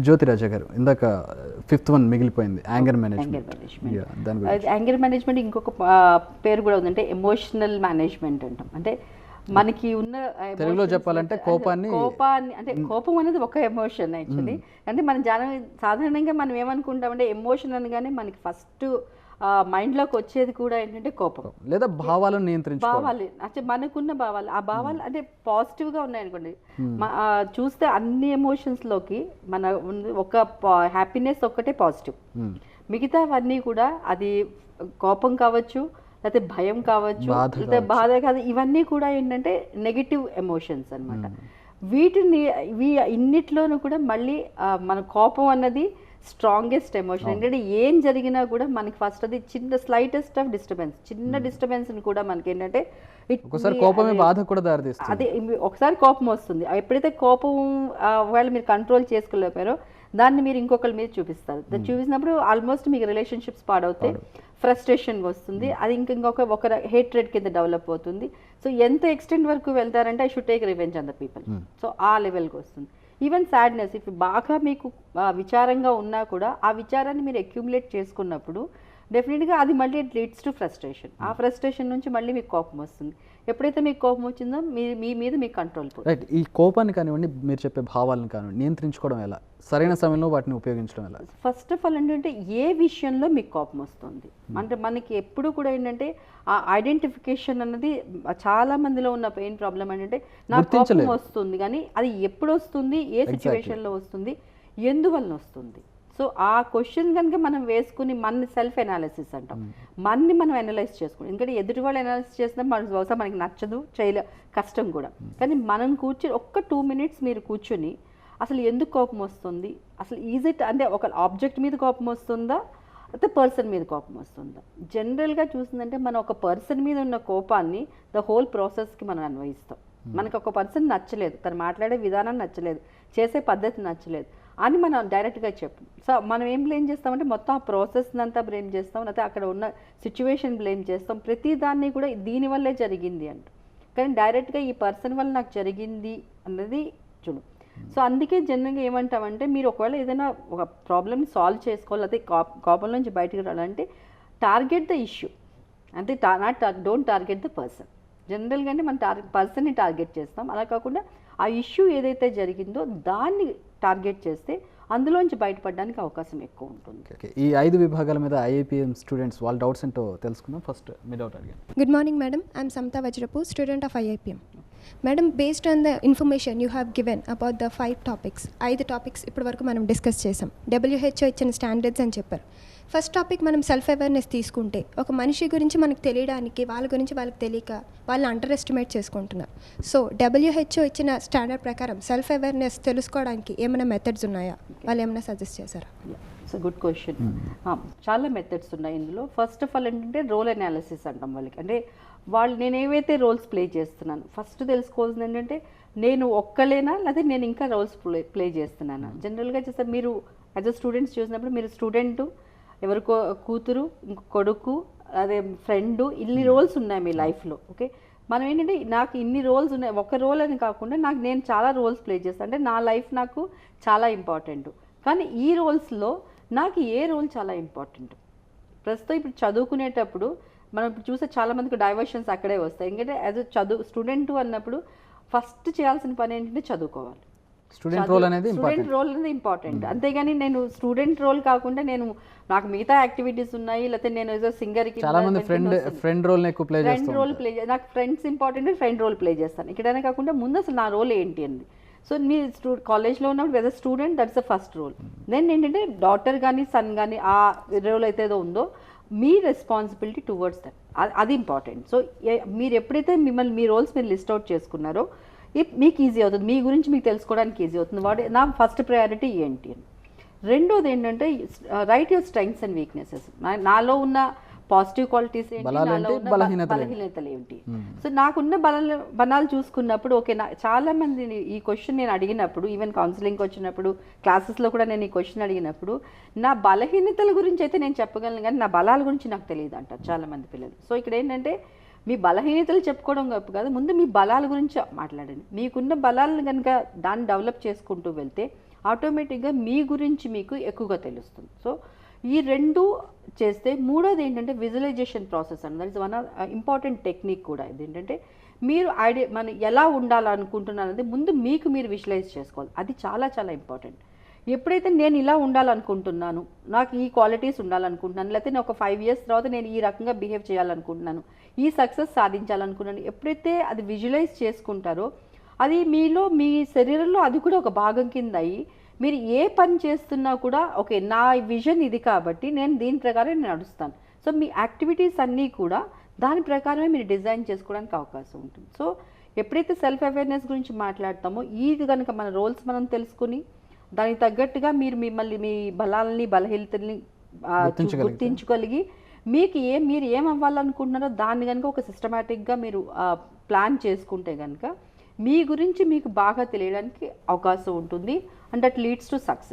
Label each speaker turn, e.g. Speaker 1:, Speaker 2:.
Speaker 1: జ్యోతిరాజ గారు ఇందాక fifth one మిగిలిపోయింది యాంగర్ మేనేజ్మెంట్
Speaker 2: యాంగర్ మేనేజ్మెంట్ ఇంకొక ఆ, పేరు కూడా ఉందంటే ఎమోషనల్ మేనేజ్మెంట్ అంటాం. అంటే మనకి ఉన్న
Speaker 1: తెలుగులో చెప్పాలంటే కోపాన్ని-
Speaker 2: కోపాన్ని అంటే కోపం అనేది ఒక ఎమోషన్ యాక్చువల్లీ అంటే మన జన సాధారణంగా మనం ఏమనుకుంటామంటే ఎమోషన్ అనగానే మనకి ఫస్ట్ మైండ్లోకి వచ్చేది కూడా ఏంటంటే కోపం.
Speaker 1: లేదా భావాలను నియంత్రించుకోవాలి
Speaker 2: భావాలు అంటే మనకున్న భావాలు. ఆ భావాలు అంటే పాజిటివ్గా ఉన్నాయనుకోండి. ఆ, చూస్తే అన్ని ఎమోషన్స్లోకి మన ఉంది- ఒక హ్యాపీనెస్ ఒక్కటే పాజిటివ్
Speaker 1: మ్మ్.
Speaker 2: మిగతావన్నీ కూడా అది కోపం కావచ్చు లేకపోతే భయం కావచ్చు లేకపోతే బాధ కాదు. ఇవన్నీ కూడా ఏంటంటే నెగిటివ్ ఎమోషన్స్ అన్నమాట. వీటిని ఇవి ఇన్నిట్లోనూ కూడా మళ్ళీ మన కోపం అన్నది స్ట్రాంగెస్ట్ ఎమోషన్ ఎందుకంటే ఏం జరిగినా కూడా మనకి ఫస్ట్ అది చిన్న స్లైటెస్ట్ ఆఫ్ డిస్టర్బెన్స్ చిన్న డిస్టర్బెన్స్ కూడా మనకి ఏంటంటే
Speaker 1: ఒకసారి కోపమే
Speaker 2: అది-
Speaker 1: బాధ కూడా దారితీస్తుంది.
Speaker 2: అదే ఒకసారి కోపం వస్తుంది. ఎప్పుడైతే కోపం ఒకవేళ మీరు కంట్రోల్ చేసుకోలేకపోయారో దాన్ని మీరు ఇంకొకరి మీద చూపిస్తారు. దాన్ని చూపించినప్పుడు ఆల్మోస్ట్ మీకు రిలేషన్షిప్స్ పాడవుతాయి ఫ్రస్ట్రేషన్ వస్తుంది అది ఇంక ఇంకొక ఒక హేట్రెడ్ కింద డెవలప్ అవుతుంది. సో ఎంత ఎక్స్టెంట్ వరకు వెళ్తారంటే I should take revenge on the people so ఆ లెవెల్కి వస్తుంది. ఈవెన్ సాడ్నెస్ ఇఫ్ బాగా మీకు విచారంగా ఉన్నా కూడా ఆ విచారాన్ని మీరు అక్యుములేట్ చేసుకున్నప్పుడు డెఫినెట్గా అది మళ్ళీ ఇట్ లీడ్స్ టు ఫ్రస్ట్రేషన్. ఆ ఫ్రస్ట్రేషన్ నుంచి మళ్ళీ మీకు కోపం వస్తుంది. ఎప్పుడైతే మీకు కోపం వచ్చిందో మీ మీ మీద మీకు కంట్రోల్
Speaker 1: రైట్ ఈ కోపాన్ని కానివ్వండి మీరు చెప్పే భావాలను కానివ్వండి నియంత్రించుకోవడం ఎలా? సరైన సమయంలో వాటిని ఉపయోగించడం ఎలా?
Speaker 2: ఫస్ట్ ఆఫ్ ఆల్ ఏంటంటే ఏ విషయంలో మీకు కోపం వస్తుంది? అంటే మనకి ఎప్పుడు కూడా ఏంటంటే ఆ ఐడెంటిఫికేషన్ అన్నది చాలా మందిలో ఉన్న పెయిన్ ప్రాబ్లం ఏంటంటే నాకు కోపం. వస్తుంది కానీ అది ఎప్పుడు వస్తుంది? ఏ సిచ్యువేషన్లో వస్తుంది? ఎందువలన వస్తుంది? సో ఆ క్వశ్చన్ కనుక మనం వేసుకుని మన సెల్ఫ్ ఎనాలిసిస్ అంటాం. మన్ని మనం అనలైజ్ చేసుకుని ఎందుకంటే ఎదుటి వాళ్ళు అనలైజ్ చేసినా మనకు బహుశా మనకి నచ్చదు చేయలే కష్టం కూడా. కానీ మనం కూర్చొని ఒక్క టూ మినిట్స్ మీరు కూర్చొని అసలు ఎందుకు కోపం వస్తుంది? అసలు ఈజిట్ అంటే ఒక ఆబ్జెక్ట్ మీద కోపం వస్తుందా? అయితే పర్సన్ మీద కోపం వస్తుందా? జనరల్గా చూసిందంటే మనం ఒక పర్సన్ మీద ఉన్న కోపాన్ని ద హోల్ ప్రాసెస్కి మనం అన్వయిస్తాం. మనకు ఒక పర్సన్ నచ్చలేదు తను మాట్లాడే విధానం నచ్చలేదు చేసే పద్ధతి నచ్చలేదు. అని మనం డైరెక్ట్గా చెప్పు. సో మనం ఏం బ్లేమ్ చేస్తామంటే మొత్తం ఆ ప్రాసెస్ అంతా బ్లేమ్ చేస్తాం లేకపోతే అక్కడ ఉన్న సిచ్యువేషన్ బ్లేమ్ చేస్తాం. ప్రతి దాన్ని కూడా దీనివల్లే జరిగింది అంట. కానీ డైరెక్ట్గా ఈ పర్సన్ వల్ల నాకు జరిగింది అన్నది చూడు. సో అందుకే జనరల్గా ఏమంటామంటే మీరు ఒకవేళ ఏదైనా ఒక ప్రాబ్లమ్ సాల్వ్ చేసుకోవాలి అయితే కోపం నుంచి బయటకు రావాలంటే టార్గెట్ ద ఇష్యూ అంటే టా not don't target the person జనరల్గా అంటే మనం టార్ పర్సన్ని టార్గెట్ చేస్తాం. అలా కాకుండా ఆ ఇష్యూ ఏదైతే జరిగిందో దాన్ని టార్గెట్ చేస్తే అందులోంచి బయటపడడానికి అవకాశం ఎక్కువ ఉంటుంది
Speaker 1: ఓకే ఈ ఐదు విభాగాల మీద ఐఐపిఎం స్టూడెంట్స్ వాళ్ళ డౌట్స్ ఏంటో తెలుసుకుందాం ఫస్ట్ మీ డౌట్ అడిగాను
Speaker 3: Good morning, madam. I'm Samta Vajrapu, student of IIPM. Madam, based on the information you have given about the five topics, ఐదు టాపిక్స్ ఇప్పటి వరకు మనం డిస్కస్ చేసాం. డబ్ల్యూహెచ్ఓ ఇచ్చిన స్టాండర్డ్స్ అని చెప్పారు. ఫస్ట్ టాపిక్ మనం సెల్ఫ్ అవేర్నెస్ తీసుకుంటే ఒక మనిషి గురించి మనకు తెలియడానికి వాళ్ళ గురించి వాళ్ళకి తెలియక వాళ్ళని అండర్ ఎస్టిమేట్ చేసుకుంటున్నారు సో డబ్ల్యూహెచ్ఓ ఇచ్చిన స్టాండర్డ్ ప్రకారం సెల్ఫ్ అవేర్నెస్ తెలుసుకోవడానికి ఏమైనా మెథడ్స్ ఉన్నాయా? వాళ్ళు ఏమైనా సజెస్ట్ చేశారా?
Speaker 2: ఇట్స్ గుడ్ క్వశ్చన్ చాలా మెథడ్స్ ఉన్నాయి ఇందులో. ఫస్ట్ ఆఫ్ ఆల్ ఏంటంటే రోల్ అనాలిసిస్ అంటాం వాళ్ళకి. అంటే వాళ్ళు నేను ఏవైతే రోల్స్ ప్లే చేస్తున్నాను ఫస్ట్ తెలుసుకోవాల్సింది ఏంటంటే నేను ఒక్కలేనా? లేదా నేను ఇంకా రోల్స్ ప్లే ప్లే చేస్తున్నానా? జనరల్గా చేస్తే మీరు యాజ్ అ స్టూడెంట్స్ చూసినప్పుడు మీరు స్టూడెంట్ ఎవరికో కూతురు ఇంకో కొడుకు అదే ఫ్రెండ్ ఇన్ని రోల్స్ ఉన్నాయి మీ లైఫ్లో ఓకే? మనం ఏంటంటే నాకు ఇన్ని రోల్స్ ఉన్నాయి ఒక రోల్ అని కాకుండా నాకు నేను చాలా రోల్స్ ప్లే చేస్తాను అంటే నా లైఫ్ నాకు చాలా ఇంపార్టెంట్ కానీ ఈ రోల్స్లో నాకు ఏ రోల్ చాలా ఇంపార్టెంట్ ప్రస్తుతం ఇప్పుడు చదువుకునేటప్పుడు మనం ఇప్పుడు చూసే చాలా మందికి డైవర్షన్స్ అక్కడే వస్తాయి. ఎందుకంటే యాజ్ చదువు స్టూడెంట్ అన్నప్పుడు ఫస్ట్ చేయాల్సిన పని ఏంటంటే చదువుకోవాలి.
Speaker 1: స్టూడెంట్ రోల్ అనేది
Speaker 2: స్టూడెంట్ రోల్ అనేది ఇంపార్టెంట్ అంతేగాని నేను స్టూడెంట్ రోల్ కాకుండా నేను నాకు మిగతా యాక్టివిటీస్ ఉన్నాయి లేకపోతే నేను ఏదో సింగర్కి
Speaker 1: చాలా మంది ఫ్రెండ్ ఫ్రెండ్ రోల్ ఎక్కువ ప్లే
Speaker 2: ఫ్రెండ్
Speaker 1: చేస్తూ
Speaker 2: రోల్ ప్లే నాకు friends important friend role play చేస్తాను. ఇక్కడనే కాకుండా ముందు అసలు నా రోల్ ఏంటి అంది. సో మీ స్టూ కాలేజ్లో ఉన్నప్పుడు whether student that's the first role then ఏంటంటే డాటర్ కానీ సన్ కానీ ఆ రోల్ అయితే ఏదో ఉందో మీ రెస్పాన్సిబిలిటీ టువర్డ్స్ దట్ అది ఇంపార్టెంట్ సో మీరు ఎప్పుడైతే మిమ్మల్ని మీ రోల్స్ మీరు లిస్ట్ అవుట్ చేసుకున్నారో ఇప్ మీకు ఈజీ అవుతుంది. మీ గురించి మీకు తెలుసుకోవడానికి ఈజీ అవుతుంది. వాడు నా ఫస్ట్ ప్రయారిటీ ఏంటి? అని రెండోది ఏంటంటే right your strengths and weaknesses నాలో ఉన్న పాజిటివ్ క్వాలిటీస్ ఏంటి?
Speaker 1: బలహీనతలు ఏంటి?
Speaker 2: బలహీనతలు ఏంటి? సో నాకున్న బలాలు బలాలు చూసుకున్నప్పుడు ఓకే నా చాలా మంది ఈ క్వశ్చన్ నేను అడిగినప్పుడు ఈవెన్ కౌన్సిలింగ్కి వచ్చినప్పుడు క్లాసెస్లో కూడా నేను ఈ క్వశ్చన్ అడిగినప్పుడు నా బలహీనతల గురించి అయితే నేను చెప్పగలను కానీ నా బలాల గురించి నాకు తెలియదు అంటారు చాలా మంది పిల్లలు. సో ఇక్కడ ఏంటంటే మీ బలహీనతలు చెప్పుకోవడం గొప్ప కాదు. ముందు మీ బలాల గురించి మాట్లాడండి. మీకున్న బలాలను కనుక దాన్ని డెవలప్ చేసుకుంటూ వెళ్తే ఆటోమేటిక్గా మీ గురించి మీకు ఎక్కువగా తెలుస్తుంది. సో ఈ రెండు చేస్తే మూడోది ఏంటంటే visualisation process and that is one important technique కూడా ఇది. ఏంటంటే మీరు ఐడియా మన ఎలా ఉండాలనుకుంటున్నారనేది ముందు మీకు మీరు విజువలైజ్ చేసుకోవాలి. అది చాలా చాలా ఇంపార్టెంట్ ఎప్పుడైతే నేను ఇలా ఉండాలనుకుంటున్నాను నాకు ఈ క్వాలిటీస్ ఉండాలనుకుంటున్నాను లేకపోతే నేను ఒక ఫైవ్ ఇయర్స్ తర్వాత నేను ఈ రకంగా బిహేవ్ చేయాలనుకుంటున్నాను ఈ సక్సెస్ సాధించాలనుకున్నాను ఎప్పుడైతే అది విజువలైజ్ చేసుకుంటారో అది మీలో మీ శరీరంలో అది కూడా ఒక భాగం కింద అయ్యి మీరు ఏ పని చేస్తున్నా కూడా ఓకే నా విజన్ ఇది కాబట్టి నేను దీని ప్రకారం నేను నడుస్తాను సో మీ యాక్టివిటీస్ అన్నీ కూడా దాని ప్రకారమే మీరు డిజైన్ చేసుకోవడానికి అవకాశం ఉంటుంది సో ఎప్పుడైతే సెల్ఫ్ అవేర్నెస్ గురించి మాట్లాడతామో ఇది కనుక మన రోల్స్ మనం తెలుసుకుని దానికి తగ్గట్టుగా మీరు మిమ్మల్ని మీ బలాలని బలహీనతల్ని. గుర్తించుగలిగి మీకు ఏం మీరు ఏం అవ్వాలనుకుంటున్నారో దాన్ని కనుక ఒక సిస్టమేటిక్గా మీరు ప్లాన్ చేసుకుంటే కనుక మీ గురించి మీకు బాగా తెలియడానికి అవకాశం ఉంటుంది. And that leads to success.